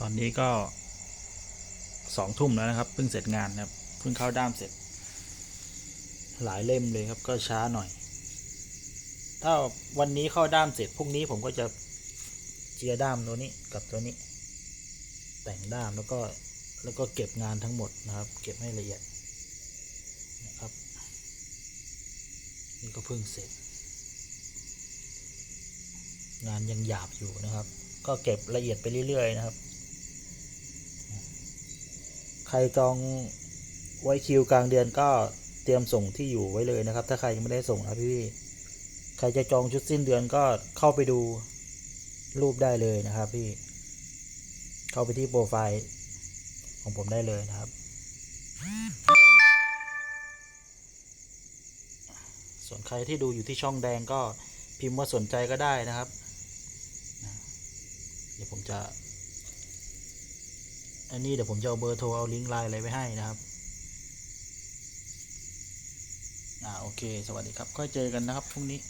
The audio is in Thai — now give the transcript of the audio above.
ตอนนี้ก็สองทุ่มแล้วนะครับ เพิ่งเสร็จงานนะครับ เพิ่งเข้าด้ามเสร็จ หลายเล่มเลยครับ ก็ช้าหน่อย ถ้าวันนี้เข้าด้ามเสร็จพรุ่งนี้ผมก็จะเจียด้ามตัวนี้กับตัวนี้ แต่งด้ามแล้วก็แล้วก็เก็บงานทั้งหมดนะครับ เก็บให้ละเอียดนะครับ นี่ก็เพิ่งเสร็จ งานยังหยาบอยู่นะครับ ก็เก็บละเอียดไปเรื่อยๆนะครับ รจองไว้คิวกลางเดือนก็เตรียมส่งที่อยู่ไว้เลยนะครับ ถ้าใครยังไม่ได้ส่งนะพี่ใครจะจองชุดสิ้นเดือนก็เข้าไปดูรูปได้เลยนะครับ พี่ เข้าไปที่โปรไฟล์ของผมได้เลยนะครับ ส่วนใครที่ดูอยู่ที่ช่องแดงก็พิมพ์ว่าสนใจก็ได้นะครับ เดี๋ยวผมจะ อันนี้เดี๋ยวผมจะเอาเบอร์โทรเอาลิงก์ไลน์อะไรไว้ให้นะครับ อ่าโอเค สวัสดีครับ ค่อยเจอกันนะครับพรุ่งนี้